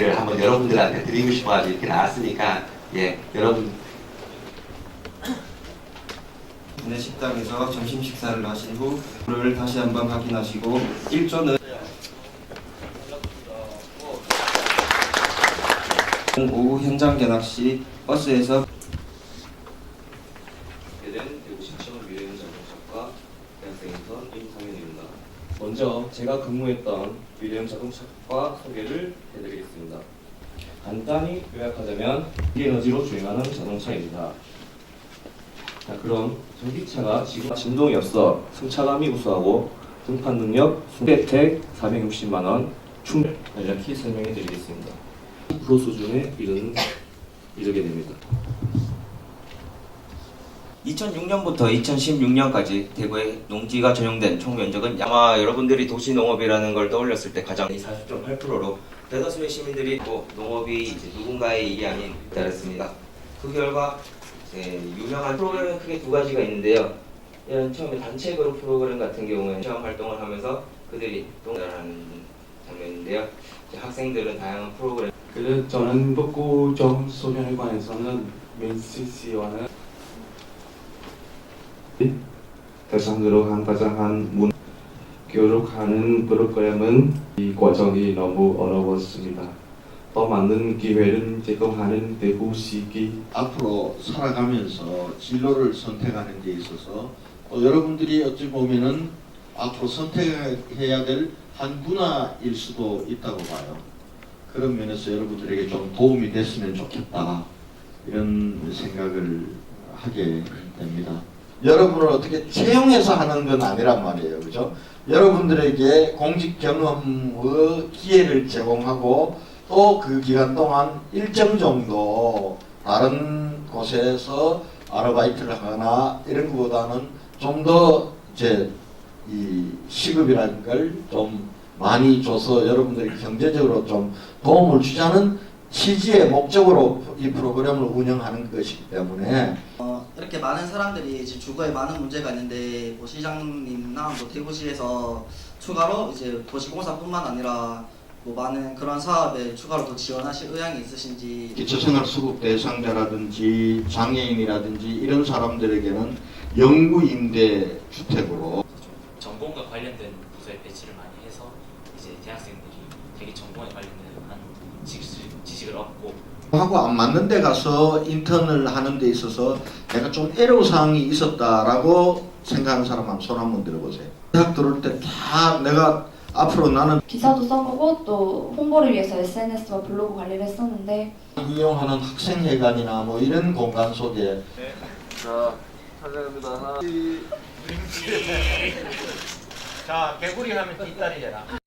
를 한번 여러분들한테 드리고 싶어가지고 이렇게 나왔으니까 예 여러분. 네, 식당에서 점심 식사를 하신 후를 다시 한번 확인하시고 일조는 오후 현장 견학 시 버스에서 된 대구시청 미래연자동차과 대학생인턴 임상현입니다. 먼저 제가 근무했던 미래연자동차과 소개를 해드리겠습니다. 간단히 요약하자면 에너지로 주행하는 자동차입니다. 자, 그럼 전기차가 지금 진동이 없어 승차감이 우수하고 등판 능력 혜택 460만 원 충전 간략히 설명해 드리겠습니다. 10% 수준에 이르는 이르게 됩니다. 2006년부터 2016년까지 대구에 농지가 전용된 총 면적은 아마 여러분들이 도시 농업이라는 걸 떠올렸을 때 가장 40.8%로 대다수의 시민들이 뭐 농업이 이제 누군가의 일이 아닌 따랐습니다. 그 결과 유명한 프로그램은 크게 두 가지가 있는데요. 이런 처음에 단체 그룹 프로그램 같은 경우에는 시험 활동을 하면서 그들이 동작하는 장면인데요. 학생들은 다양한 프로그램 그래서 저는 북구 정 소년에 관해서는 민CC와는 대상으로 한 가장 한문 교육하는 프로그램은 이 과정이 너무 어려웠습니다. 더 많은 기회를 제공하는 대구시기 앞으로 살아가면서 진로를 선택하는 데 있어서 또 여러분들이 어찌 보면은 앞으로 선택해야 될 한 분야일 수도 있다고 봐요. 그런 면에서 여러분들에게 좀 도움이 됐으면 좋겠다 이런 생각을 하게 됩니다. 여러분을 어떻게 채용해서 하는 건 아니란 말이에요, 그죠? 여러분들에게 공직 경험의 기회를 제공하고 또 그 기간 동안 일정 정도 다른 곳에서 아르바이트를 하거나 이런 것보다는 좀 더 이제 이 시급이라는 걸 좀 많이 줘서 여러분들이 경제적으로 좀 도움을 주자는 취지의 목적으로 이 프로그램을 운영하는 것이기 때문에. 어, 이렇게 많은 사람들이 이제 주거에 많은 문제가 있는데 뭐 시장님이나 뭐 대구시에서 추가로 이제 도시공사뿐만 아니라 뭐 많은 그런 사업에 추가로 더 지원하실 의향이 있으신지. 기초생활 수급 대상자라든지 장애인이라든지 이런 사람들에게는 영구 임대 주택으로. 전공과 관련된 부서에 배치를 많이 해서 이제 대학생들 이 자기 전공에 관련된 한 지식을, 지식을 얻고 하고 안 맞는 데 가서 인턴을 하는 데 있어서 내가 좀 애로사항이 있었다라고 생각하는 사람 한번 손 한번 들어보세요. 대학 들어올 때 다 내가 앞으로 나는 기사도 써보고 또 홍보를 위해서 SNS와 블로그 관리를 했었는데 이용하는 학생회관이나 뭐 이런 공간 속에 자, 개구리 하면 뒷다리잖아.